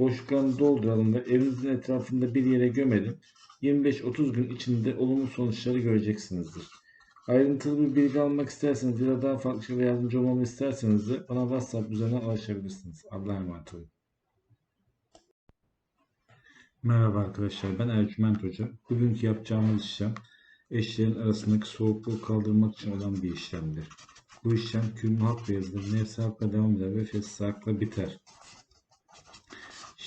Boşluklarını dolduralım ve evinizin etrafında bir yere gömelim. 25-30 gün içinde olumlu sonuçları göreceksinizdir. Ayrıntılı bir bilgi almak isterseniz ya da daha farklı şekilde yardımcı olmamı isterseniz de bana WhatsApp üzerinden ulaşabilirsiniz. Allah'a emanet olun. Merhaba arkadaşlar ben Ercüment Hoca. Bugünkü yapacağımız işlem eşlerin arasındaki soğukluğu kaldırmak için olan bir işlemdir. Bu işlem kümmü hakla yazılır, nefsi hakla devam eder ve fesli hakla biter.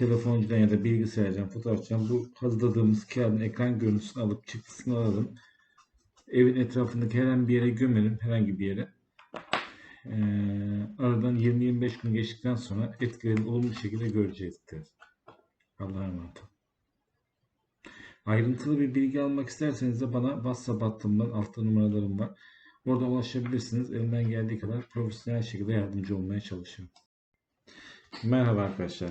telefoncudan ya da bilgisayardan, fotoğrafçıdan bu hazırladığımız kağıdın ekran görüntüsünü alıp çıktısını alalım. Evin etrafındaki herhangi bir yere gömelim, herhangi bir yere. Ee, aradan 20-25 gün geçtikten sonra etkilerini olumlu şekilde görecektir. Allah'a emanet. Ayrıntılı bir bilgi almak isterseniz de bana WhatsApp hattımdan altta numaralarım var. Orada ulaşabilirsiniz. Elimden geldiği kadar profesyonel şekilde yardımcı olmaya çalışıyorum. Merhaba arkadaşlar.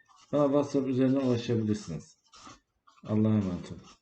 bana WhatsApp üzerinden ulaşabilirsiniz. Allah'a emanet olun.